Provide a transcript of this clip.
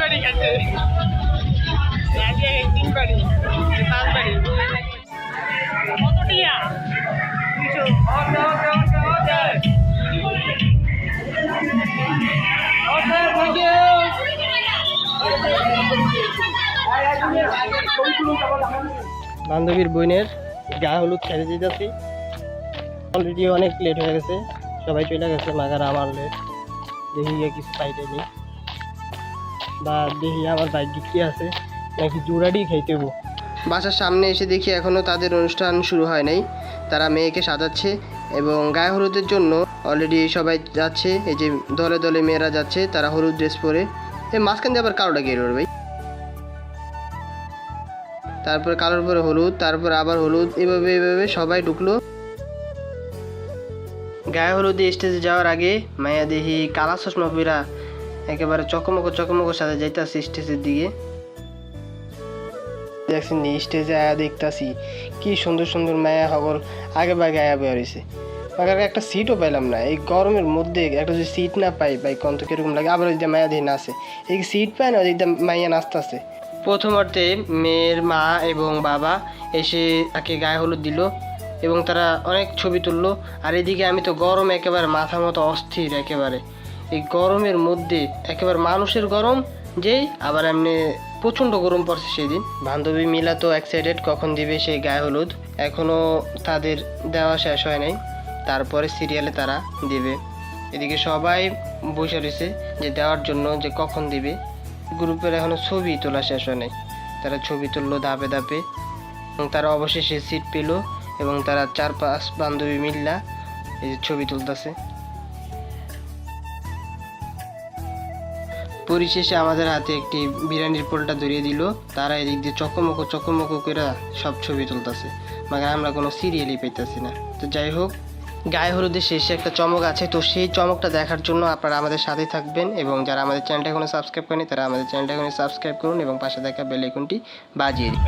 বাড়ি গেছে। বান্ধবীর বোনের গা হলুদ ছেড়ে দিতেছি অলরেডি অনেক লেট হয়ে গেছে। সবাই চলে গেছে, মাগার আমার লেট দেখি কিছু পাইতে নেই। বা দেখি আমার বাইক কি আছে, নাকি জোড়াডি খাইতে হব বাসার সামনে এসে দেখি এখনও তাদের অনুষ্ঠান শুরু হয় নাই। তারা মেয়েকে সাজাচ্ছে এবং গায়ে হলুদের জন্য অলরেডি সবাই যাচ্ছে। এই যে দলে দলে মেয়েরা যাচ্ছে, তারা হলুদ ড্রেস পরে। এই মাঝখান দিয়ে আবার কালোটা গিয়ে ভাই। তারপরে কালোর পরে হলুদ, তারপর আবার হলুদ, এভাবে এভাবে সবাই ঢুকলো। গায়ে হলুদে স্টেজে যাওয়ার আগে মায়া দেখি কালা চশমা পিরা একেবারে চকমক চকমক সাথে যাইতাছি স্টেজের দিকে। দেখছেন স্টেজে আয়া দেখতাছি, কি সুন্দর সুন্দর মায়া হগল আগে বাগে আয়া বের হয়েছে মাগার একটা সিটও পাইলাম না, এই গরমের মধ্যে একটা যদি সিট না পাই, ভাই কত কীরকম লাগে? আবার ওই মায়া দিয়ে নাচে। এই সিট পায় না, ওই মাইয়া নাচতেছে। প্রথমার্ধে মেয়ের মা এবং বাবা এসে তাকে গায়ে হলুদ দিল এবং তারা অনেক ছবি তুললো। আর এদিকে আমি তো গরম একেবারে মাথা মতো অস্থির একেবারে। এই গরমের মধ্যে একেবারে মানুষের গরম, যেই আবার এমনি প্রচণ্ড গরম পড়ছে সেদিন। বান্ধবী মিলা তো এক্সাইটেড কখন দিবে সেই গায়ে হলুদ এখনও তাদের দেওয়া শেষ হয় নাই। তারপরে সিরিয়ালে তারা দিবে। এদিকে সবাই বসে রয়েছে যে দেওয়ার জন্য যে কখন দিবে। গ্রুপের এখনও ছবি তোলা শেষ হয় নাই। তারা ছবি তুললো ধাপে ধাপে। এবং তারা অবশেষে সিট পেল এবং তারা চার পাঁচ বান্ধবী মিল্লা এই ছবি তুলতেছে। পরিশেষে আমাদের হাতে একটি বিরিয়ানির পোলটা ধরিয়ে দিল। তারা এদিক দিয়ে চকমকো চকমকো করে সব ছবি তুলতেছে। মানে আমরা কোনো সিরিয়ালই পাইতেছি না। তো যাই হোক, গায়ে হলুদের শেষে একটা চমক আছে। তো সেই চমকটা দেখার জন্য আপনারা আমাদের সাথেই থাকবেন এবং যারা আমাদের চ্যানেলটা এখনও সাবস্ক্রাইব করেনি, তারা আমাদের চ্যানেলটা এখনও সাবস্ক্রাইব করুন এবং পাশে দেখা বেল আইকনটি বাজিয়ে দিন।